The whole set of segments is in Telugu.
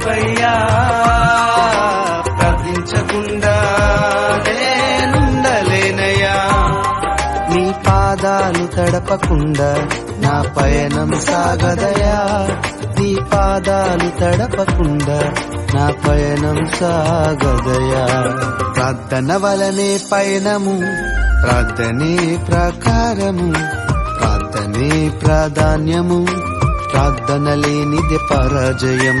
ప్రార్థన ప్రార్థించకుండా నేనుండలేనయ్యా. నీ పాదాలు తడపకుండా నా పయనం సాగదయా. నీ పాదాలు తడపకుండా నా పయనం సాగదయా. ప్రార్థన వలనే పయనము ప్రార్థనే ప్రకారము ప్రార్థనే ప్రాధాన్యము ప్రార్థన లేనిది పరాజయం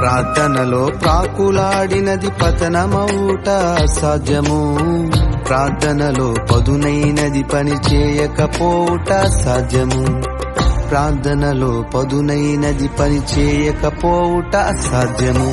ప్రార్థనలో ప్రాకులాడినది పతనమవుట సాధ్యము. ప్రార్థనలో పదునైనది పని చేయకపోవుట సాధ్యము. ప్రార్థనలో పదునైనది పని చేయకపోవుట సాధ్యము.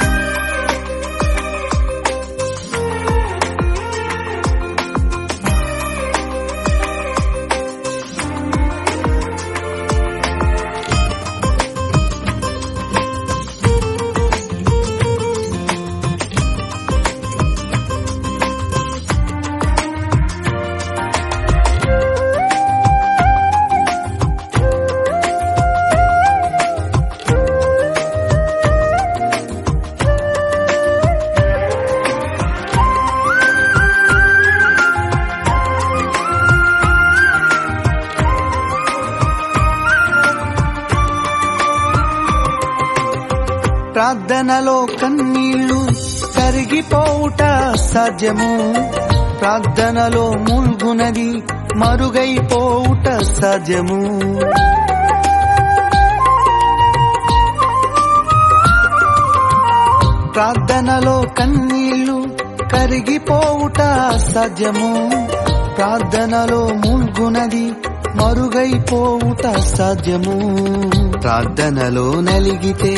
ప్రార్థనలో కన్నీళ్ళు కరిగిపోవుట సాధ్యము. ప్రార్థనలో ముల్గునది మరుగైపోవుట సాధ్యము. ప్రార్థనలో కన్నీళ్ళు కరిగిపోవుట సాధ్యము. ప్రార్థనలో ముల్గునది మరుగైపోవుట సాధ్యము. ప్రార్థనలో నలిగితే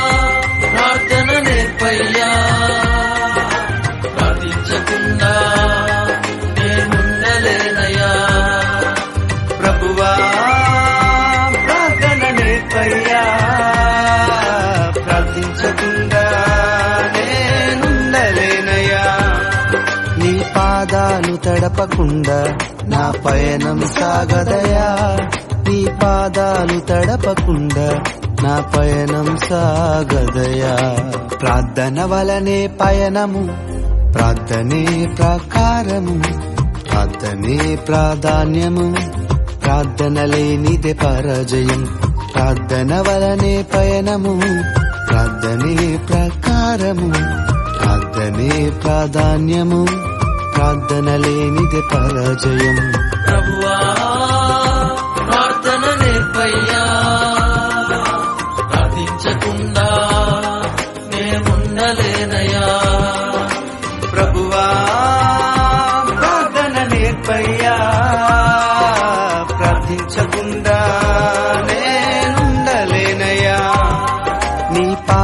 ప్రభువా ప్రార్థన నేర్పయ్యా ప్రార్థించకుండా నేనుండలేనయ్యా. నీ పాదాలు తడపకుండా నా పయనం సాగదయా. నీ పాదాలు తడపకుండా నా పయనం సాగదయా. ప్రార్థన వలనే పయనము ప్రార్థనే ప్రకారము ప్రార్థనే ప్రాధాన్యము. ప్రార్థన లేనిదే పరాజయం. ప్రార్థన వలనే పయనము ప్రార్థనే ప్రకారము ప్రార్థనే ప్రాధాన్యము ప్రార్థన లేనిదే పరాజయం. ప్రభువా ప్రార్థన నేర్పయ్యా. ప్రార్థించకుండా నేనుండలేనయ్యా